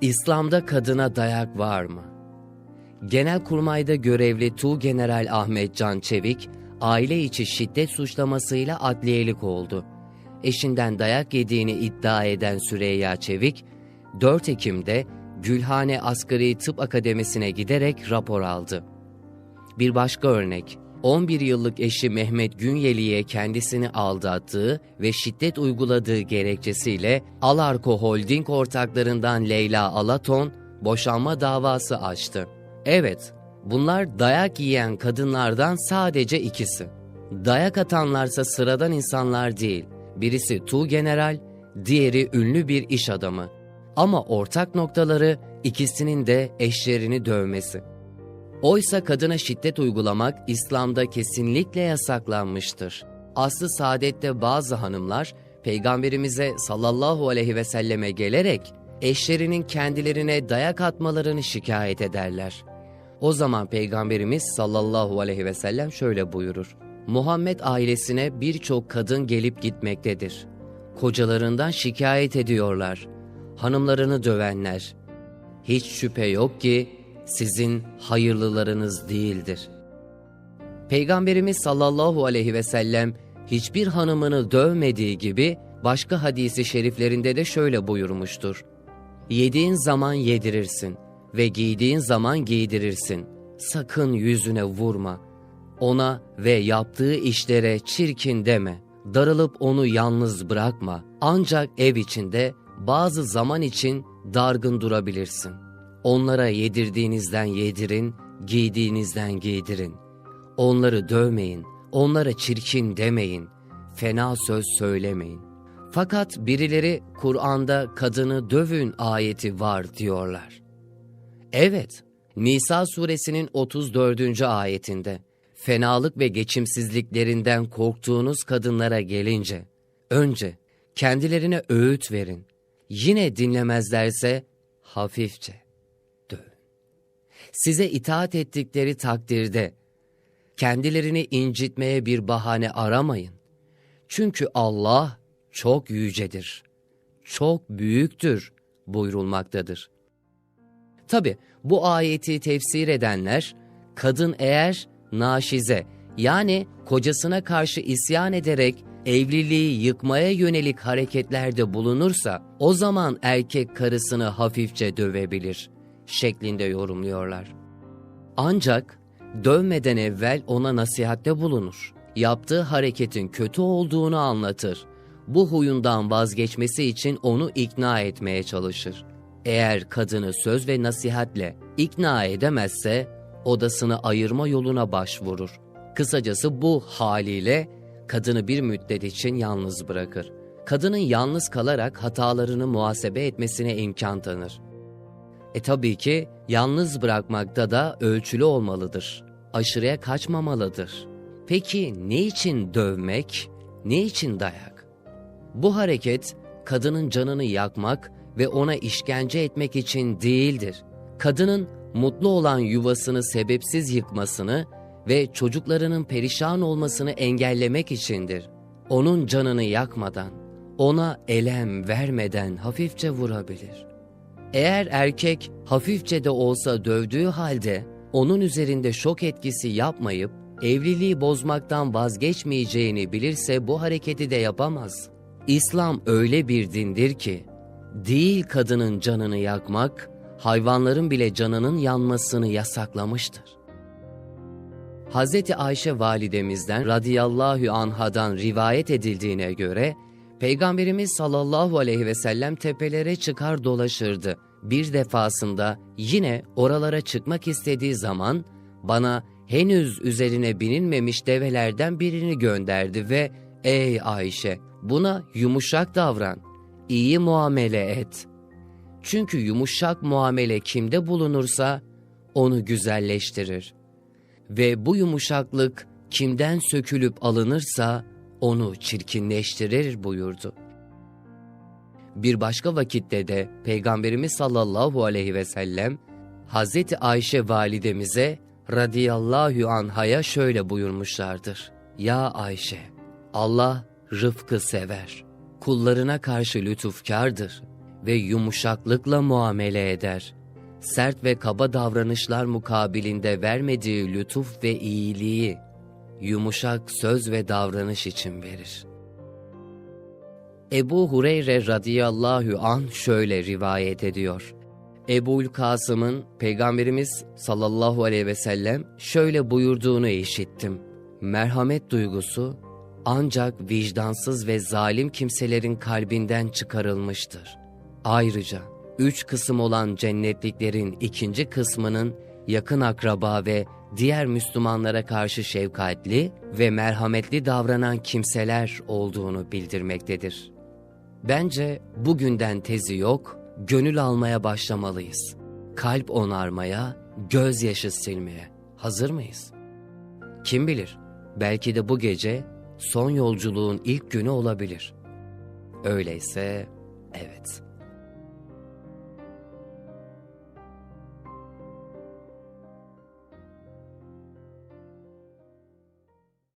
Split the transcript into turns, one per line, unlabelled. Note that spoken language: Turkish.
İslam'da kadına dayak var mı? Genelkurmay'da görevli Tuğgeneral Ahmet Can Çevik, aile içi şiddet suçlamasıyla adliyelik oldu. Eşinden dayak yediğini iddia eden Süreyya Çevik, 4 Ekim'de Gülhane Asgari Tıp Akademisi'ne giderek rapor aldı. Bir başka örnek, 11 yıllık eşi Mehmet Günyeli'ye kendisini aldattığı ve şiddet uyguladığı gerekçesiyle Alarko Holding ortaklarından Leyla Alaton boşanma davası açtı. Evet, bunlar dayak yiyen kadınlardan sadece ikisi. Dayak atanlarsa sıradan insanlar değil. Birisi Tuğgeneral, diğeri ünlü bir iş adamı. Ama ortak noktaları ikisinin de eşlerini dövmesi. Oysa kadına şiddet uygulamak İslam'da kesinlikle yasaklanmıştır. Aslı saadette bazı hanımlar Peygamberimize sallallahu aleyhi ve selleme gelerek eşlerinin kendilerine dayak atmalarını şikayet ederler. O zaman Peygamberimiz sallallahu aleyhi ve sellem şöyle buyurur. Muhammed ailesine birçok kadın gelip gitmektedir. Kocalarından şikayet ediyorlar. Hanımlarını dövenler. Hiç şüphe yok ki sizin hayırlılarınız değildir. Peygamberimiz sallallahu aleyhi ve sellem hiçbir hanımını dövmediği gibi başka hadisi şeriflerinde de şöyle buyurmuştur. Yediğin zaman yedirirsin ve giydiğin zaman giydirirsin. Sakın yüzüne vurma. Ona ve yaptığı işlere çirkin deme. Darılıp onu yalnız bırakma. Ancak ev içinde bazı zaman için dargın durabilirsin. Onlara yedirdiğinizden yedirin, giydiğinizden giydirin. Onları dövmeyin, onlara çirkin demeyin, fena söz söylemeyin. Fakat birileri Kur'an'da kadını dövün ayeti var diyorlar. Evet, Nisa suresinin 34. ayetinde fenalık ve geçimsizliklerinden korktuğunuz kadınlara gelince önce kendilerine öğüt verin. Yine dinlemezlerse hafifçe. Size itaat ettikleri takdirde kendilerini incitmeye bir bahane aramayın. Çünkü Allah çok yücedir, çok büyüktür buyurulmaktadır. Tabi bu ayeti tefsir edenler, kadın eğer naşize yani kocasına karşı isyan ederek evliliği yıkmaya yönelik hareketlerde bulunursa o zaman erkek karısını hafifçe dövebilir şeklinde yorumluyorlar. Ancak dövmeden evvel ona nasihatte bulunur. Yaptığı hareketin kötü olduğunu anlatır. Bu huyundan vazgeçmesi için onu ikna etmeye çalışır. Eğer kadını söz ve nasihatle ikna edemezse odasını ayırma yoluna başvurur. Kısacası bu haliyle kadını bir müddet için yalnız bırakır. Kadının yalnız kalarak hatalarını muhasebe etmesine imkan tanır. E tabii ki yalnız bırakmakta da ölçülü olmalıdır. Aşırıya kaçmamalıdır. Peki ne için dövmek, ne için dayak? Bu hareket kadının canını yakmak ve ona işkence etmek için değildir. Kadının mutlu olan yuvasını sebepsiz yıkmasını ve çocuklarının perişan olmasını engellemek içindir. Onun canını yakmadan, ona elem vermeden hafifçe vurabilir. Eğer erkek hafifçe de olsa dövdüğü halde onun üzerinde şok etkisi yapmayıp evliliği bozmaktan vazgeçmeyeceğini bilirse bu hareketi de yapamaz. İslam öyle bir dindir ki, değil kadının canını yakmak, hayvanların bile canının yanmasını yasaklamıştır. Hz. Ayşe validemizden radıyallahu anhadan rivayet edildiğine göre, Peygamberimiz sallallahu aleyhi ve sellem tepelere çıkar dolaşırdı. Bir defasında yine oralara çıkmak istediği zaman bana henüz üzerine binilmemiş develerden birini gönderdi ve ''Ey Ayşe buna yumuşak davran, iyi muamele et.'' Çünkü yumuşak muamele kimde bulunursa onu güzelleştirir. Ve bu yumuşaklık kimden sökülüp alınırsa onu çirkinleştirir buyurdu. Bir başka vakitte de Peygamberimiz sallallahu aleyhi ve sellem Hazreti Ayşe validemize radıyallahu anhaya şöyle buyurmuşlardır. Ya Ayşe, Allah rıfkı sever, kullarına karşı lütufkardır. ve yumuşaklıkla muamele eder. Sert ve kaba davranışlar mukabilinde vermediği lütuf ve iyiliği, yumuşak söz ve davranış için verir. Ebu Hureyre radıyallahu an şöyle rivayet ediyor. Ebul Kasım'ın Peygamberimiz sallallahu aleyhi ve sellem şöyle buyurduğunu işittim. Merhamet duygusu ancak vicdansız ve zalim kimselerin kalbinden çıkarılmıştır. Ayrıca üç kısım olan cennetliklerin ikinci kısmının yakın akraba ve diğer Müslümanlara karşı şefkatli ve merhametli davranan kimseler olduğunu bildirmektedir. Bence bugünden tezi yok, gönül almaya başlamalıyız. Kalp onarmaya, gözyaşı silmeye. Hazır mıyız? Kim bilir, belki de bu gece son yolculuğun ilk günü olabilir. Öyleyse evet.